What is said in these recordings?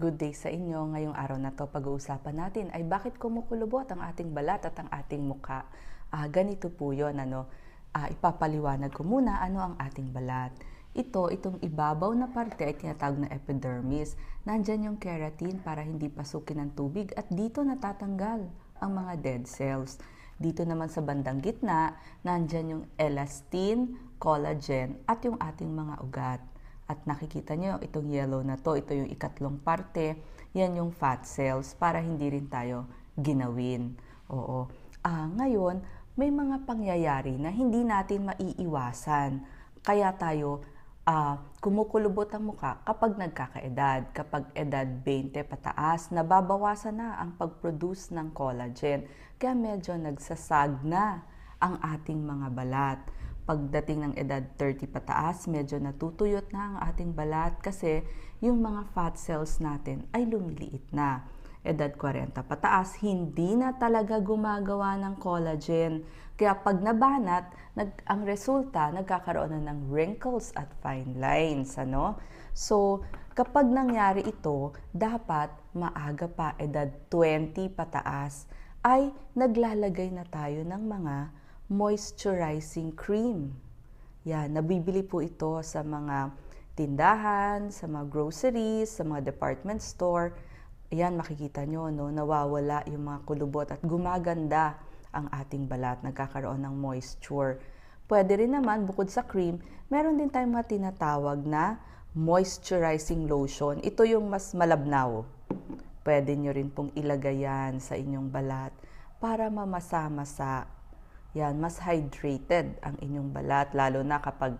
Good day sa inyo. Ngayong araw na to pag-uusapan natin ay bakit kumukulubot ang ating balat at ang ating muka. Ah, ganito po yun. Ano? Ah, ipapaliwanag ko muna ano ang ating balat. Ito, itong ibabaw na parte ay tinatawag na epidermis. Nandyan yung keratin para hindi pasukin ng tubig at dito natatanggal ang mga dead cells. Dito naman sa bandang gitna, nandyan yung elastin, collagen at yung ating mga ugat. At nakikita nyo, itong yellow na to, ito yung ikatlong parte, yan yung fat cells para hindi rin tayo ginawin. Oo. Ah, ngayon, may mga pangyayari na hindi natin maiiwasan. Kaya tayo ah, kumukulubot ang muka kapag nagkakaedad. Kapag edad 20 pataas, nababawasan na ang pag-produce ng collagen. Kaya medyo nagsasag na ang ating mga balat pagdating ng edad 30 pataas, medyo natutuyot na ang ating balat kasi yung mga fat cells natin ay lumiliit na. Edad 40 pataas, hindi na talaga gumagawa ng collagen. Kaya pag nabanat, nag, ang resulta, nagkakaroon na ng wrinkles at fine lines. Ano? So, kapag nangyari ito, dapat maaga pa edad 20 pataas ay naglalagay na tayo ng mga moisturizing cream. Yan, nabibili po ito sa mga tindahan, sa mga groceries, sa mga department store. Yan, makikita nyo, no, nawawala yung mga kulubot at gumaganda ang ating balat, nagkakaroon ng moisture. Pwede rin naman, bukod sa cream, meron din tayong mga tinatawag na moisturizing lotion. Ito yung mas malabnaw. Pwede nyo rin pong ilagay yan sa inyong balat para mamasa-masa yan, mas hydrated ang inyong balat, lalo na kapag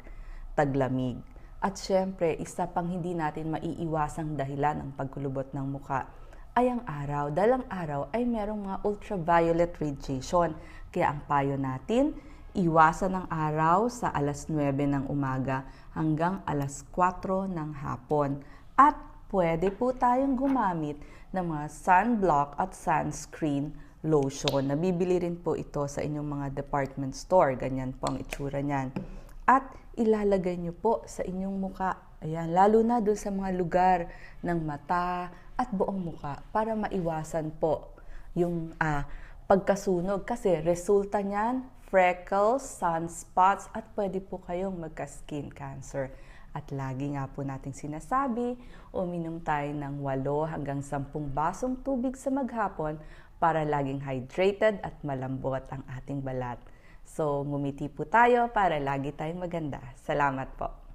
taglamig. At syempre, isa pang hindi natin maiiwasang dahilan ng pagkulubot ng muka ay ang araw. Dahil ang araw ay merong mga ultraviolet radiation. Kaya ang payo natin, iwasan ng araw sa alas 9 ng umaga hanggang alas 4 ng hapon. At pwede po tayong gumamit ng mga sunblock at sunscreen lotion. Nabibili rin po ito sa inyong mga department store. Ganyan po ang itsura niyan. At ilalagay nyo po sa inyong muka. Ayan, lalo na doon sa mga lugar ng mata at buong muka para maiwasan po yung ah, pagkasunog. Kasi resulta niyan, freckles, sunspots, at pwede po kayong magka-skin cancer. At lagi nga po nating sinasabi, uminom tayo ng 8 hanggang 10 basong tubig sa maghapon para laging hydrated at malambot ang ating balat. So, ngumiti po tayo para lagi tayong maganda. Salamat po.